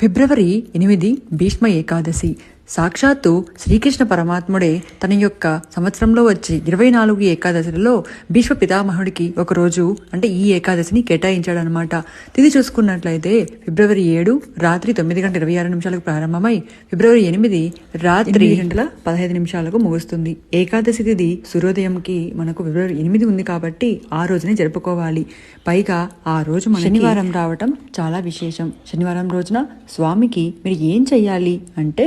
ఫిబ్రవరి ఎనిమిది భీష్మ ఏకాదశి. సాక్షాత్తు శ్రీకృష్ణ పరమాత్ముడే తన యొక్క సంవత్సరంలో వచ్చి ఇరవై నాలుగు ఏకాదశిలలో భీష్మ పితామహుడికి ఒక రోజు అంటే ఈ ఏకాదశిని కేటాయించాడనమాట తిథి చూసుకున్నట్లయితే ఫిబ్రవరి ఏడు రాత్రి తొమ్మిది గంటల ఇరవై ఆరు నిమిషాలకు ప్రారంభమై ఫిబ్రవరి ఎనిమిది రాత్రి గంటల పదహైదు నిమిషాలకు ముగుస్తుంది. ఏకాదశి తిథి సూర్యోదయంకి మనకు ఫిబ్రవరి ఎనిమిది ఉంది కాబట్టి ఆ రోజునే జరుపుకోవాలి. పైగా ఆ రోజు శనివారం రావటం చాలా విశేషం. శనివారం రోజున స్వామికి మీరు ఏం చెయ్యాలి అంటే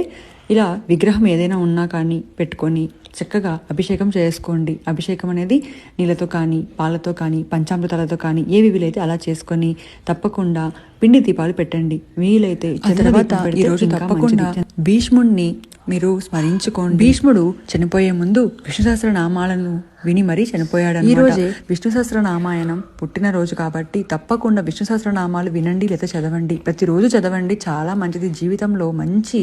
ఇలా విగ్రహం ఏదైనా ఉన్నా కానీ పెట్టుకొని చక్కగా అభిషేకం చేసుకోండి. అభిషేకం అనేది నీళ్ళతో కానీ పాలతో కానీ పంచామృతాలతో కానీ ఏవి వీలైతే అలా చేసుకొని తప్పకుండా పిండి దీపాలు పెట్టండి. వీలైతే తర్వాత ఈ రోజు తప్పకుండా భీష్ముడిని మీరు స్మరించుకోండి. భీష్ముడు చనిపోయే ముందు విష్ణు సహస్ర నామాలను విని మరీ చనిపోయాడు ఈ రోజే విష్ణు సహస్రనామాయణం పుట్టిన రోజు కాబట్టి తప్పకుండా విష్ణు సహస్రనామాలు వినండి లేదా చదవండి. ప్రతిరోజు చదవండి చాలా మంచిది. జీవితంలో మంచి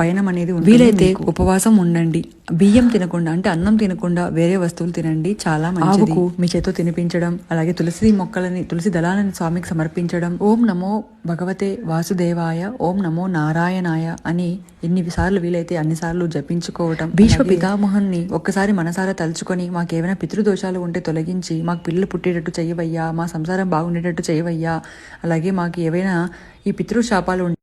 పయనం అనేది. వీలైతే ఉపవాసం ఉండండి. బియ్యం తినకుండా అంటే అన్నం తినకుండా వేరే వస్తువులు తినండి. చాలా మంచిది. మీ చేతో తినిపించడం అలాగే తులసి మొక్కలని తులసి దళాలను స్వామికి సమర్పించడం ఓం నమో భగవతే వాసుదేవాయ ఓం నమో నారాయణాయ అని ఎన్నిసార్లు వీలైతే అన్నిసార్లు జపించుకోవటం భీష్మ పితామహుని ఒక్కసారి మనసారా తలుచుకొని మాకు ఏమైనా పితృదోషాలు ఉంటే తొలగించి మాకు పిల్లలు పుట్టేటట్టు చేయవయ్యా మా సంసారం బాగుండేటట్టు చేయవయ్యా అలాగే మాకు ఏవైనా ఈ పితృశాపాలు ఉంటే